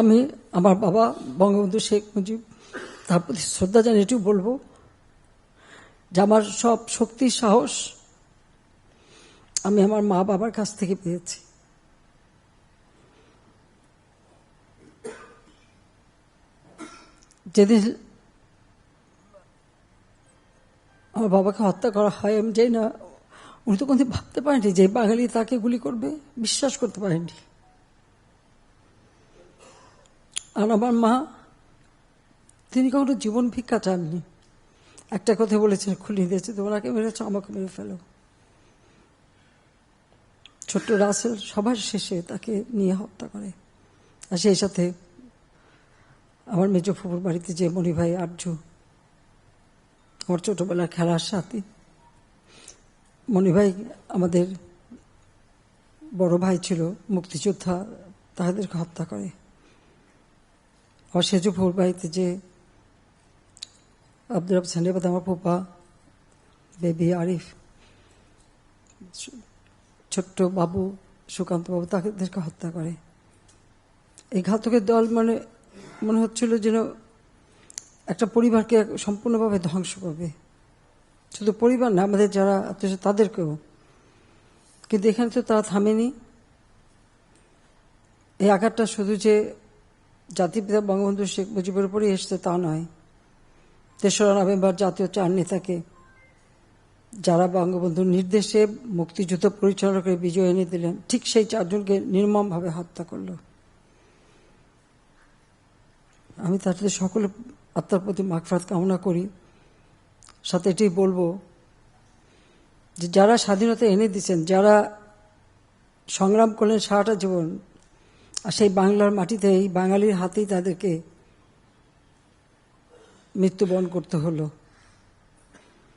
আমি আমার বাবা বঙ্গবন্ধু শেখ মুজিব, তার প্রতি শ্রদ্ধা জানিয়ে এটিও বলব যে আমার সব শক্তি সাহস আমি আমার মা বাবার কাছ থেকে পেয়েছি। যেদিন আমার বাবাকে হত্যা করা হয়, আমি যাই না উনি তো কোনদিন ভাবতে পারেনি যে বাঙালি তাকে গুলি করবে, বিশ্বাস করতে পারেনি। আর আমার মা, তিনি কখনো জীবন ভিক্ষা চাননি। একটা কথা বলেছেন, খুলি দিয়েছে তোমাকে মেরেছ, আমাকে মেরে ফেলো। ছোট্ট রাসেল সবার শেষে তাকে নিয়ে হত্যা করে। আর সেই সাথে আমার মেজ ফুপুর বাড়িতে যে মণিভাই আর্য, আমার ছোটবেলার খেলার সাথে মণিভাই আমাদের বড় ভাই ছিল, মুক্তিযোদ্ধা তাদেরকে হত্যা করে। আর সেজুপুর বাড়িতে যে আব্দুল রব সান্ডেবাদ আমার ফুপা বেবি আরিফ, ছোট্ট বাবু সুকান্ত বাবু তাদেরকে হত্যা করে। এই ঘাতকের দল মানে মনে হচ্ছিল যেন একটা পরিবারকে সম্পূর্ণভাবে ধ্বংস করবে। শুধু পরিবার না, আমাদের যারা আত্মীয় তাদেরকেও। কিন্তু এখানে তো তারা থামেনি। এই আঘাতটা শুধু যে জাতিপিতা বঙ্গবন্ধু শেখ মুজিবের উপরেই এসছে, তা নয়। তেসরা নভেম্বর জাতীয় চার নেতাকে যারা বঙ্গবন্ধুর নির্দেশে মুক্তিযুদ্ধ পরিচালনা করে বিজয় এনে দিলেন, ঠিক সেই চারজনকে নির্মমভাবে হত্যা করল। আমি তাদের সকলে আত্মার প্রতি মাগফাত কামনা করি। সাথে এটি বলব যে, যারা স্বাধীনতা এনে দিচ্ছেন যারা সংগ্রাম করলেন সারাটা জীবন সেই বাংলার মাটিতে এই বাঙালির হাতেই তাদেরকে মৃত্যুবরণ করতে হলো।